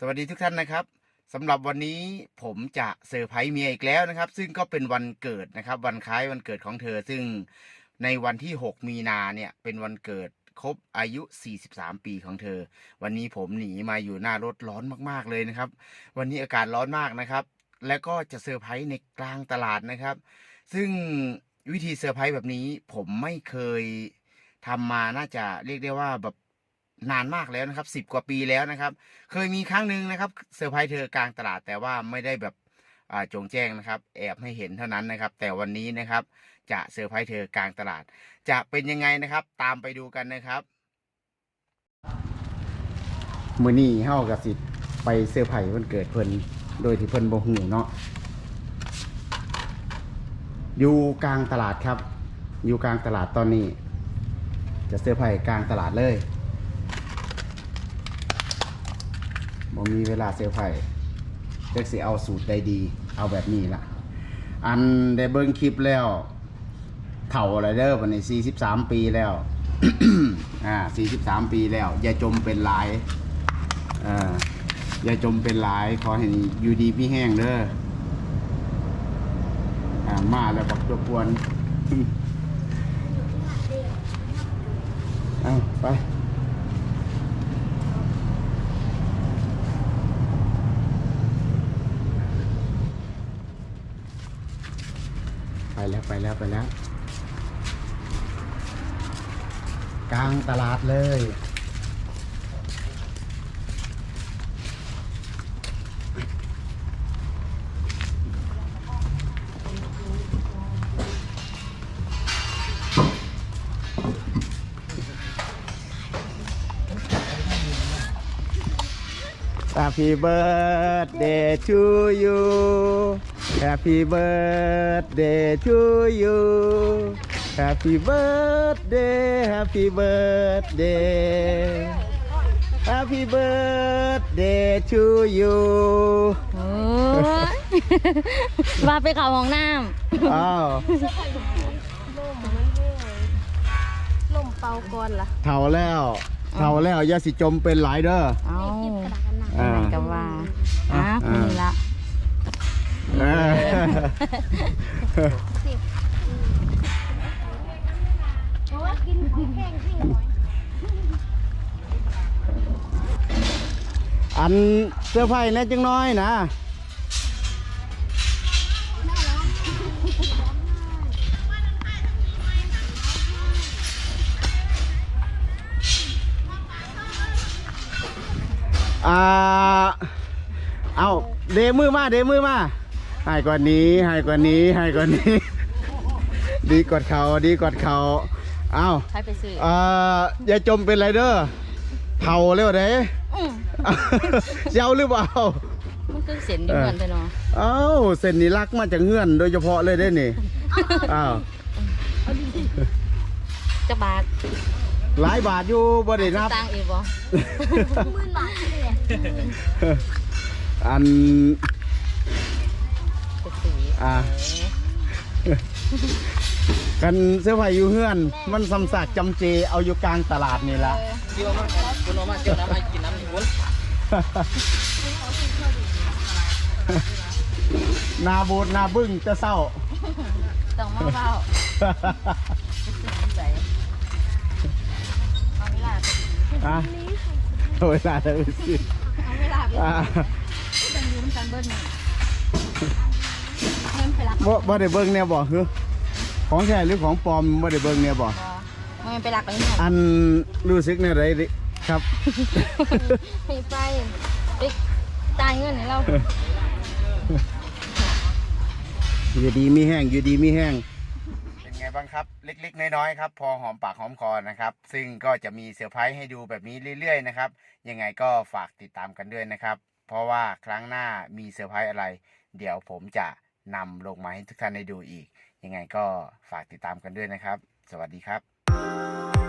สวัสดีทุกท่านนะครับสำหรับวันนี้ผมจะเซอร์ไพรส์เมียอีกแล้วนะครับ ซึ่งก็เป็นวันเกิดนะครับ วันคล้ายวันเกิดของเธอ ซึ่งในวันที่ 6 มีนาเนี่ยเป็นวันเกิดครบอายุ 43 ปีของเธอ วันนี้ผมหนีมาอยู่หน้ารถร้อนมากๆเลยนะครับ วันนี้อากาศร้อนมากนะครับ และก็จะเซอร์ไพรส์ในกลางตลาดนะครับ ซึ่งวิธีเซอร์ไพรส์แบบนี้ผมไม่เคยทำมาน่าจะเรียกได้ว่าแบบ นานมากแล้วนะครับสิบกว่าปีแล้วนะครับ เคยมีครั้งหนึ่งนะครับเซอร์ไพรส์เธอกลางตลาดแต่ว่าไม่ได้แบบจงแจ้งนะครับ แอบให้เห็นเท่านั้นนะครับ แต่วันนี้นะครับ จะเซอร์ไพรส์เธอกลางตลาด จะเป็นยังไงนะครับ ตามไปดูกันนะครับ มือนี้เฮากับสิไปเซอร์ไพรส์วันเกิดเพิ่นโดยที่เพิ่นบ่ฮู้เนาะอยู่กลางตลาดครับ อยู่กลางตลาดตอนนี้ จะเซอร์ไพรส์กลางตลาดเลย บ่มีเวลาเซอร์ไพรส์เด็กสิเอาสูตรใดดี เอาแบบนี้ละอันได้เบิ่งคลิปแล้ว เถ่าอะไรเด้อวันนี้สี่สิบสามปีแล้ว อ่าสี่สิบสามปีแล้ว อย่าจมเป็นหลายอ่าอย่าจมเป็นหลาย ขอให้อยู่ดีพี่แห้งเด้ออ่ามาแล้วบักตัวกวนเอาไป ไปแล้วไปแล้วไปแล้ว กลางตลาดเลย Happy birthday to you Happy birthday to you Happy birthday Happy birthday Happy birthday to you โอ้ยมาไปเขาห้องน้อ้าวลมเป่าก่อนล่ะเท่าแล้วเท่าแล้วอย่าสิจมเป็นหลายเด้อำเอาอ่าไหนก็ว่า อันเสื้อผ้าแน่จังน้อยนะอ่า เอาเดมือมา เดมือมา ให้กว่านี้ให้กว่านี้ให้กว่านี้ ดีกดเขาดีกดเขาเอาใช้ไปซื้ออ่าอย่าจมเป็นไรเด้อเท่าเร็วเด้อืมเจ้าหรือเปล่ามันคือเส้นอยู่เหมือนกันเนาะเอ้าเส้นนี้รักมาจากเงื่อนโดยเฉพาะเลยได้นี่อ้าวจะบาทหลายบาทอยู่บ่ได้นับตังค์อีกบ่มื่นบาทเลยอัน จะซื้ออ่า กันเสื้อผ้าอยู่เฮือน มันสำสักจำเจเอาอยู่กลางตลาดนี่ละ เกี่ยวมากครับคุณเอามาเกี่ยวน้ำมากินน้ำอยู่บนนาบูดนาบึ้งจะเศร้า ต้องมาเฝ้าใส่เอาเวลาไปอะเวลาเดินสิเอาเวลาไปอะ ต้องยืมกันเบิ้ลหนึ่งเงินไปรัก บ่บ่ได้เบิ่งแนวบ่คือ ของแท้หรือของปลอมบ่ได้เบิ่งแนวบ่บ่เงินไปรักไปหน่อยอันรู้สึกในไรดิครับไม่ไปไปจ่ายเงินให้เราอยู่ดีมีแห้งอยู่ดีมีแห้งเป็นไงบ้างครับ เล็กๆน้อยๆครับ พอหอมปากหอมคอนะครับ ซึ่งก็จะมีเซอร์ไพรส์ให้ดูแบบนี้เรื่อยๆนะครับ ยังไงก็ฝากติดตามกันด้วยนะครับ เพราะว่าครั้งหน้ามีเซอร์ไพรส์อะไร เดี๋ยวผมจะ นำลงมาให้ทุกท่านได้ดูอีก ยังไงก็ฝากติดตามกันด้วยนะครับ สวัสดีครับ